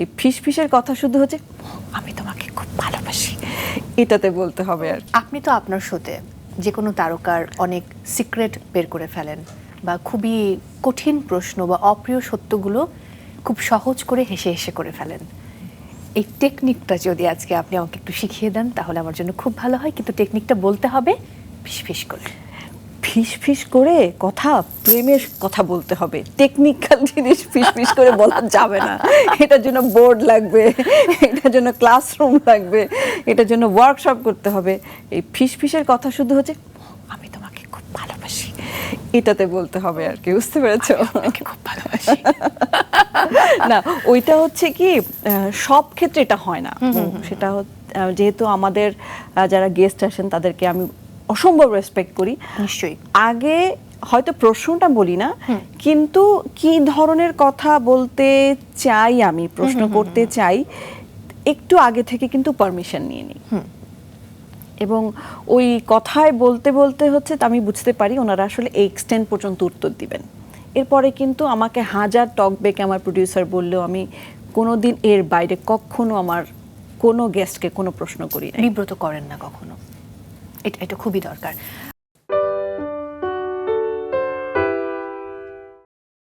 এই ফিস ফিসের কথা শুধু হচ্ছে, আমি তোমাকে খুব ভালোবাসি। এটাতে বলতে হবে আর আপনি তো আপনার শোতে যে কোনো তারকার অনেক সিক্রেট বের করে ফেলেন বা খুবই কঠিন প্রশ্ন বা অপ্রিয় সত্যগুলো খুব সহজ করে হেসে হেসে করে ফেলেন। এই টেকনিকটা যদি আজকে আপনি আমাকে একটু শিখিয়ে দেন, তাহলে আমার জন্য খুব ভালো হয়। কিন্তু টেকনিকটা বলতে হবে ফিস ফিস করে। ফিস ফিস করে কথা প্রেমের কথা বলতে হবে। টেকনিক্যাল জিনিস ফিস ফিস করে বলা যাবে না। এটার জন্য বোর্ড লাগবে এটার জন্য ক্লাসরুম লাগবে এটার জন্য ওয়ার্কশপ করতে হবে। এই ফিস ফিসের কথা শুধু হচ্ছে আমি তোমাকে খুব ভালোবাসি। এটাতে বলতে হবে আর কি বুঝতে পেরেছ? খুব ভালোবাসি। না ওইটা হচ্ছে কি সব ক্ষেত্রে এটা হয় না। সেটা যেহেতু আমাদের যারা গেস্ট আসেন তাদেরকে আমি অসম্ভব রেসপেক্ট করি। নিশ্চয়ই। আগে হয়তো প্রশ্নটা বলি না কিন্তু কি ধরনের কথা বলতে চাই আমি প্রশ্ন করতে চাই একটু আগে থেকে কিন্তু পারমিশন নিয়ে নিই। এবং ওই কথায় বলতে বলতে হচ্ছে আমি বুঝতে পারি ওনারা আসলে এই এক্সটেন্ড পর্যন্ত উত্তর দিবেন। এরপরে কিন্তু আমাকে হাজার টক বেকে আমার প্রডিউসার বললেও আমি কোনোদিন এর বাইরে কখনো আমার কোনো গেস্টকে কোনো প্রশ্ন করি না বিব্রত করেন না কখনো। এটা এটা খুবই দরকার।